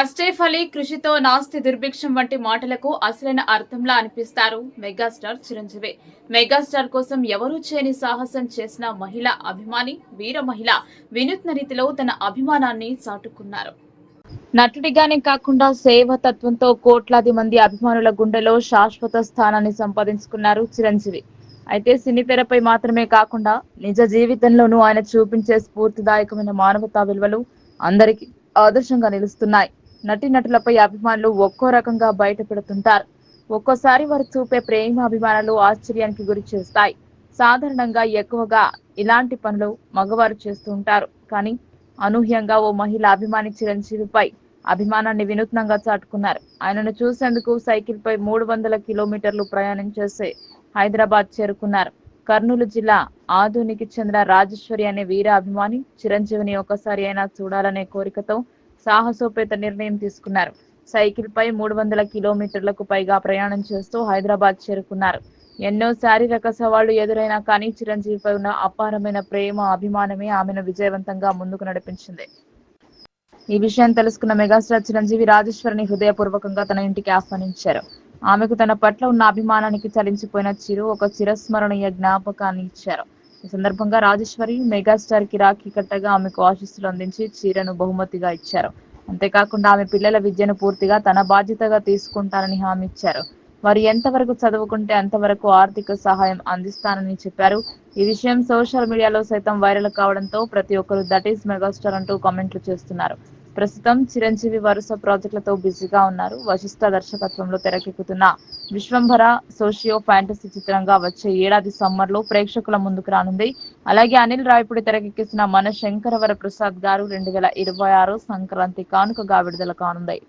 కష్టే ఫలి కృషితో నాస్తి దుర్భిక్షం వంటి మాటలకు అసలైన అర్థంలా అనిపిస్తారు మెగాస్టార్ చిరంజీవి. మెగాస్టార్ కోసం ఎవరూ చేయని సాహసం చేసిన మహిళ అభిమాని వీర మహిళ వినూత్న రీతిలో తన అభిమానాన్ని చాటుకున్నారు. నటుడిగానే కాకుండా సేవ తత్వంతో కోట్లాది మంది అభిమానుల గుండెలో శాశ్వత స్థానాన్ని సంపాదించుకున్నారు చిరంజీవి. అయితే సినీ తెరపై మాత్రమే కాకుండా నిజ జీవితంలోనూ ఆయన చూపించే స్ఫూర్తిదాయకమైన మానవతా విలువలు అందరికీ ఆదర్శంగా నిలుస్తున్నాయి. నటీనటులపై అభిమానులు ఒక్కో రకంగా బయట పెడుతుంటారు ఒక్కోసారి వారు చూపే ప్రేమ అభిమానాలు ఆశ్చర్యానికి గురి చేస్తాయి. సాధారణంగా ఎక్కువగా ఇలాంటి పనులు మగవారు చేస్తూ ఉంటారు. కానీ అనూహ్యంగా ఓ మహిళ అభిమాని చిరంజీవిపై అభిమానాన్ని వినూత్నంగా చాటుకున్నారు. ఆయనను చూసేందుకు సైకిల్ పై మూడు వందల కిలోమీటర్లు ప్రయాణం చేసి హైదరాబాద్ చేరుకున్నారు. కర్నూలు జిల్లా ఆధునికి చెందిన రాజేశ్వరి అనే వీర అభిమాని చిరంజీవిని ఒకసారి అయినా చూడాలనే కోరికతో సాహసోపేత నిర్ణయం తీసుకున్నారు. సైకిల్ పై మూడు వందల కిలోమీటర్లకు పైగా ప్రయాణం చేస్తూ హైదరాబాద్ చేరుకున్నారు. ఎన్నో శారీరక సవాళ్ళు ఎదురైనా కానీ చిరంజీవిపై ఉన్న అపారమైన ప్రేమ అభిమానమే ఆమెను విజయవంతంగా ముందుకు నడిపించింది. ఈ విషయం తెలుసుకున్న మెగాస్టార్ చిరంజీవి రాజేశ్వరిని హృదయపూర్వకంగా తన ఇంటికి ఆహ్వానించారు. ఆమెకు తన పట్ల ఉన్న అభిమానానికి చలించిపోయిన చిరు ఒక చిరస్మరణీయ జ్ఞాపకాన్ని ఇచ్చారు. ఈ సందర్భంగా రాజేశ్వరి మెగాస్టార్కి రాఖీ కట్టగా ఆమెకు ఆశీస్సులు అందించి చీరను బహుమతిగా ఇచ్చారు. అంతేకాకుండా ఆమె పిల్లల విద్యను పూర్తిగా తన బాధ్యతగా తీసుకుంటానని హామీ ఇచ్చారు. వారు ఎంతవరకు చదువుకుంటే అంతవరకు ఆర్థిక సహాయం అందిస్తానని చెప్పారు. ఈ విషయం సోషల్ మీడియాలో సైతం వైరల్ కావడంతో ప్రతి ఒక్కరు దట్ ఈస్ మెగాస్టార్ అంటూ కామెంట్లు చేస్తున్నారు. ప్రస్తుతం చిరంజీవి వరుస ప్రాజెక్టులతో బిజీగా ఉన్నారు. వశిష్ఠ దర్శకత్వంలో తెరకెక్కుతున్న విశ్వంభర సోషియో ఫ్యాంటసీ చిత్రంగా వచ్చే ఏడాది సమ్మర్లో ప్రేక్షకుల ముందుకు రానుంది. అలాగే అనిల్ రాయపూడి తెరకెక్కిస్తున్న మన శంకరవర ప్రసాద్ గారు రెండు వేల ఇరవై ఆరు సంక్రాంతి కానుకగా విడుదల కానుంది.